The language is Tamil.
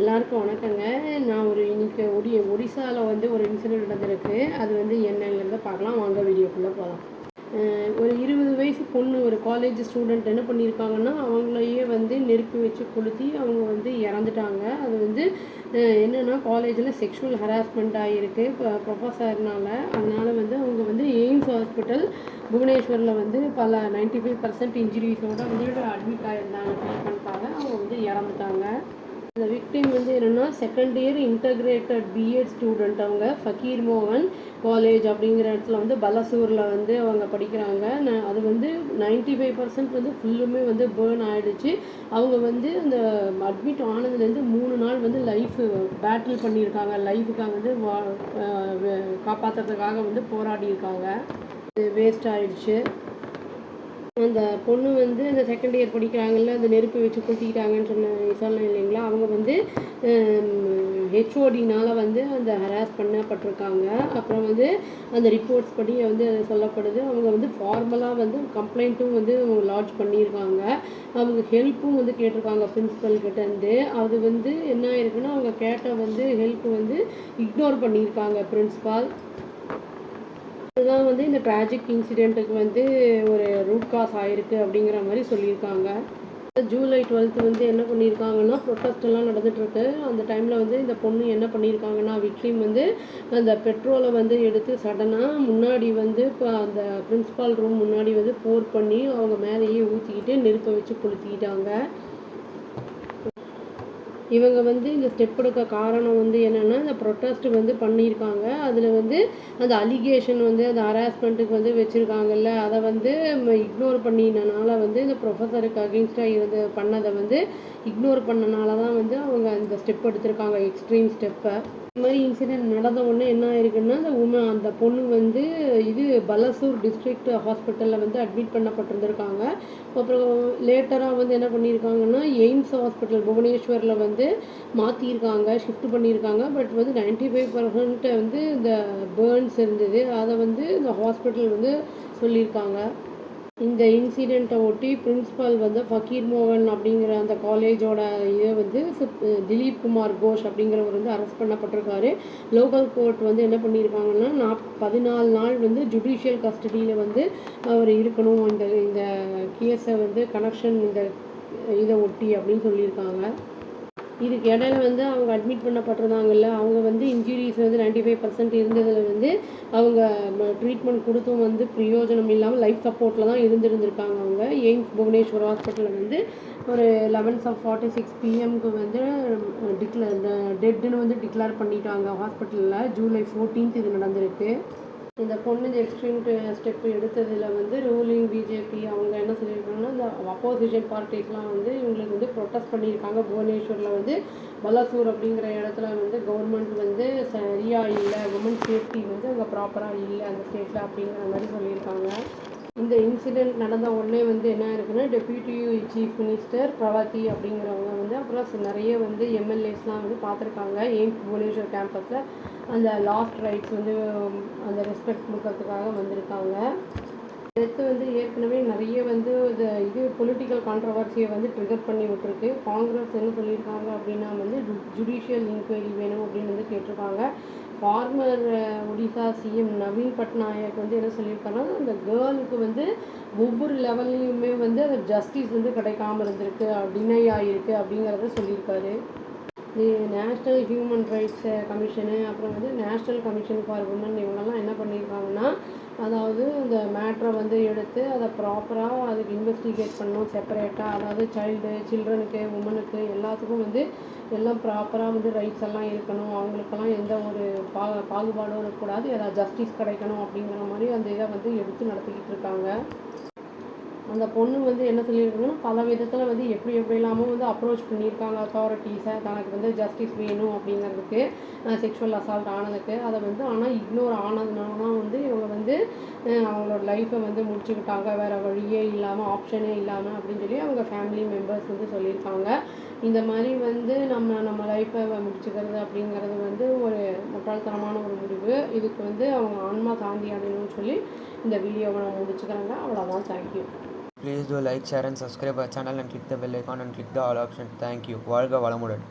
எல்லாருக்கும் வணக்கங்க. நான் ஒரு இன்னைக்கு ஒடி ஒடிசாவில் வந்து ஒரு இன்சிடென்ட் நடந்திருக்கு. அது வந்து என்னங்கிறத பார்க்கலாம். வாங்க வீடியோக்குள்ளே போகலாம் ஒரு இருபது வயசு பொண்ணு ஒரு காலேஜ் ஸ்டூடெண்ட் என்ன பண்ணியிருக்காங்கன்னா அவங்களையே வந்து நெருப்பி வச்சு கொளுத்தி அவங்க வந்து இறந்துட்டாங்க. அது வந்து என்னென்னா காலேஜில் செக்ஷுவல் ஹராஸ்மெண்ட் ஆகிருக்கு இப்போ ப்ரொஃபஸர்னால அதனால் வந்து அவங்க வந்து எய்ம்ஸ் ஹாஸ்பிட்டல் புவனேஸ்வரில் வந்து பல 95% ஃபைவ் பர்சன்ட் இன்ஜுரிஸோடு வந்து அட்மிட் ஆகியிருந்தாங்க ட்ரீட்மெண்ட்காக அவங்க வந்து இறந்துட்டாங்க. இந்த விக்டிம் வந்து என்னென்னா second year integrated B Ed student அவங்க ஃபக்கீர் மோகன் காலேஜ் அப்படிங்கிற இடத்துல வந்து பலசூரில் வந்து அவங்க படிக்கிறாங்க. ந- அது வந்து 95% ஃபைவ் பர்சன்ட் வந்து ஃபுல்லுமே வந்து பேர்ன் ஆகிடுச்சு அவங்க வந்து அந்த அட்மிட் ஆனதுலேருந்து மூணு நாள் வந்து லைஃப் பேட்டில் பண்ணியிருக்காங்க. லைஃபுக்காக வந்து வா காப்பாற்றுறதுக்காக வந்து போராடி இருக்காங்க வேஸ்ட் ஆகிடுச்சு அந்த பொண்ணு வந்து அந்த செகண்ட் இயர் படிக்கிறாங்கல்ல அந்த நெருப்பு வச்சு கொளுத்திக்கிட்டாங்கன்னு சொன்ன சொன்னேன் இல்லைங்களா? அவங்க வந்து ஹெச்ஓடினால் வந்து அந்த ஹராஸ் பண்ணப்பட்டிருக்காங்க. அப்புறம் வந்து அந்த ரிப்போர்ட்ஸ் படி வந்து சொல்லப்படுது. அவங்க வந்து ஃபார்மலாக வந்து கம்ப்ளைண்ட்டும் வந்து அவங்க லாட்ஜ் பண்ணியிருக்காங்க. அவங்க ஹெல்ப்பும் வந்து கேட்டிருக்காங்க பிரின்ஸிபல் கிட்டேருந்து அது வந்து என்ன ஆயிருக்குன்னா அவங்க கேட்ட வந்து ஹெல்ப் வந்து இக்னோர் பண்ணியிருக்காங்க பிரின்ஸிபால் அதுதான் வந்து இந்த ட்ராஜிக் இன்சிடெண்ட்டுக்கு வந்து ஒரு ரூட் காஸ் ஆயிருக்கு அப்படிங்கிற மாதிரி சொல்லியிருக்காங்க. ஜூலை டுவெல்த்து வந்து என்ன பண்ணியிருக்காங்கன்னா ப்ரொட்டஸ்ட் எல்லாம் அந்த டைமில் வந்து இந்த பொண்ணு என்ன பண்ணியிருக்காங்கன்னா விக்டிம் வந்து அந்த பெட்ரோலை வந்து எடுத்து சடனாக முன்னாடி வந்து இப்போ அந்த பிரின்ஸிபால் ரூம் முன்னாடி வந்து போர் பண்ணி அவங்க மேலேயே ஊற்றிக்கிட்டு நெருப்பை வச்சு கொளுத்திக்கிட்டாங்க. இவங்க வந்து இந்த ஸ்டெப் எடுக்க காரணம் வந்து என்னென்னா இந்த ப்ரொட்டஸ்ட் வந்து பண்ணியிருக்காங்க. அதில் வந்து அந்த அலிகேஷன் வந்து அந்த ஹராஸ்மெண்ட்டுக்கு வந்து வச்சுருக்காங்கல்ல அதை வந்து இக்னோர் பண்ணினனால வந்து இந்த ப்ரொஃபஸருக்கு அகெயின்ஸ்டாக இருந்து பண்ணதை வந்து இக்னோர் பண்ணனால தான் வந்து அவங்க இந்த ஸ்டெப் எடுத்திருக்காங்க எக்ஸ்ட்ரீம் ஸ்டெப்பை இந்த மாதிரி இன்சிடென்ட் நடந்த உடனே என்ன ஆயிருக்குன்னா அந்த உமன் அந்த பொண்ணு வந்து இது பலசூர் டிஸ்ட்ரிக்ட் ஹாஸ்பிட்டலில் வந்து அட்மிட் பண்ணப்பட்டிருந்திருக்காங்க. அப்புறம் லேட்டராக வந்து என்ன பண்ணியிருக்காங்கன்னா எய்ம்ஸ் ஹாஸ்பிட்டல் புவனேஸ்வரில் வந்து மாற்றியிருக்காங்க ஷிஃப்ட் பண்ணியிருக்காங்க. பட் வந்து 95% ஃபைவ் பர்சன்ட் வந்து இந்த பேர்ன்ஸ் இருந்தது. அதை வந்து இந்த ஹாஸ்பிட்டல் வந்து சொல்லியிருக்காங்க. இந்த இன்சிடெண்ட்டை ஒட்டி பிரின்ஸிபல் வந்து ஃபக்கீர் மோகன் அப்படிங்கிற அந்த காலேஜோட இதை வந்து திலீப் குமார் கோஷ் அப்படிங்கிறவர் வந்து அரெஸ்ட் பண்ணப்பட்டிருக்காரு. லோக்கல் கோர்ட் வந்து என்ன பண்ணியிருக்காங்கன்னா நான் பதினாலு நாள் வந்து ஜுடிஷியல் கஸ்டடியில் வந்து அவர் இருக்கணும். இந்த இந்த கேஸை வந்து கனெக்ஷன் இந்த இதை ஒட்டி அப்படின்னு சொல்லியிருக்காங்க. இதுக்கு இடையில வந்து அவங்க அட்மிட் பண்ணப்பட்டிருந்தாங்கல்ல அவங்க வந்து இன்ஜுரிஸ் வந்து 95% ஃபைவ் பர்சன்ட் இருந்ததில் வந்து அவங்க ட்ரீட்மெண்ட் கொடுத்தும் வந்து பிரயோஜனம் இல்லாமல் லைஃப் சப்போர்ட்டில் தான் இருந்திருந்திருக்காங்க அவங்க. எய்ம்ஸ் புவனேஸ்வர் ஹாஸ்பிட்டலில் வந்து ஒரு லெவன்ஸ் ஆஃப் ஃபார்ட்டி சிக்ஸ் பிஎம்க்கு வந்து டிக்ளேர் டெட்டுன்னு வந்து டிக்ளேர் பண்ணிட்டாங்க ஹாஸ்பிட்டலில் ஜூலை ஃபோர்டீன்த் இது நடந்திருக்கு. இந்த பொண்ணு எக்ஸ்ட்ரீம் ஸ்டெப் எடுத்ததில் வந்து ரூலிங் பிஜேபி அவங்க என்ன சொல்லியிருக்காங்கன்னா இந்த அப்போசிஷன் பார்ட்டிஸ்லாம் வந்து இவங்களுக்கு வந்து ப்ரொட்டஸ்ட் பண்ணியிருக்காங்க. புவனேஸ்வரில் வந்து பலாசூர் அப்படிங்கிற இடத்துல வந்து கவர்மெண்ட் வந்து சரியாக இல்லை உமன் சேஃப்டி வந்து அங்கே ப்ராப்பராக இல்லை அந்த ஸ்டேட்டில் அப்படிங்கிற மாதிரி சொல்லியிருக்காங்க. இந்த இன்சிடெண்ட் நடந்த உடனே வந்து என்ன இருக்குன்னா டெப்யூட்டி சீஃப் மினிஸ்டர் பிரவாதி அப்படிங்கிறவங்க வந்து அப்புறம் நிறைய வந்து எம்எல்ஏஸ்லாம் வந்து பார்த்துருக்காங்க. ஏம் புவனேஸ்வர் கேம்பஸில் அந்த லாஸ்ட் ரைட்ஸ் வந்து அந்த ரெஸ்பெக்ட் கொடுக்கறதுக்காக வந்திருக்காங்க. அடுத்து வந்து ஏற்கனவே நிறைய வந்து இந்த இது பொலிட்டிக்கல் கான்ட்ரவர்சியை வந்து ட்ரிகர் பண்ணி விட்டுருக்கு. காங்கிரஸ் என்ன சொல்லியிருக்காங்க அப்படின்னா வந்து ஜுடிஷியல் இன்கொயரி வேணும் அப்படின்னு வந்து கேட்டிருக்காங்க. ஃபார்மர் ஒடிசா சிஎம் நவீன் பட்நாயக் வந்து என்ன சொல்லியிருக்காங்கன்னா அந்த கேர்ளுக்கு வந்து ஒவ்வொரு லெவல்லையுமே வந்து அந்த ஜஸ்டிஸ் வந்து கிடைக்காம இருந்திருக்கு டினை ஆகியிருக்கு அப்படிங்கிறத சொல்லியிருக்காரு. நேஷ்னல் ஹியூமன் ரைட்ஸ் கமிஷனு அப்புறம் வந்து நேஷ்னல் கமிஷன் ஃபார் உமன் இவங்கெல்லாம் என்ன பண்ணியிருக்காங்கன்னா அதாவது இந்த மேட்ரை வந்து எடுத்து அதை ப்ராப்பராக அதுக்கு இன்வெஸ்டிகேட் பண்ணணும் செப்பரேட்டாக அதாவது சைல்டு சில்ட்ரனுக்கு உமனுக்கு எல்லாத்துக்கும் வந்து எல்லாம் ப்ராப்பராக வந்து ரைட்ஸ் எல்லாம் இருக்கணும். அவங்களுக்கெல்லாம் எந்த ஒரு பா பாகுபாடும் இருக்கக்கூடாது. ஏதாவது ஜஸ்டிஸ் கிடைக்கணும் அப்படிங்கிற மாதிரி அந்த இதை வந்து எடுத்து நடத்திக்கிட்டு இருக்காங்க. அந்த பொண்ணு வந்து என்ன சொல்லியிருக்காங்கன்னா பல விதத்தில் வந்து எப்படி எப்படிலாமோ வந்து அப்ரோச் பண்ணியிருக்காங்க அத்தாரிட்டிஸை தனக்கு வந்து ஜஸ்டிஸ் வேணும் அப்படிங்கிறதுக்கு செக்ஷுவல் அசால்ட் ஆனதுக்கு அதை வந்து ஆனால் இக்னோர் ஆனதுனால தான் வந்து இவங்க வந்து அவங்களோட லைஃப்பை வந்து முடிச்சுக்கிட்டாங்க. வேறு வழியே இல்லாமல் ஆப்ஷனே இல்லாமல் அப்படின்னு சொல்லி அவங்க ஃபேமிலி மெம்பர்ஸ் வந்து சொல்லியிருக்காங்க. இந்த மாதிரி வந்து நம்ம நம்ம லைஃப்பை முடிச்சுக்கிறது அப்படிங்கிறது வந்து ஒரு முட்டாள்தனமான ஒரு முடிவு. இதுக்கு வந்து அவங்க ஆன்மா சாந்தி அடையணும்னு சொல்லி இந்த வீடியோவை நான் முடிச்சுக்கிறாங்க. அவ்வளோதான் thank you Please do like, share and subscribe our channel and click the bell icon and click the all option. Thank you. வாழ்க வளமுடன்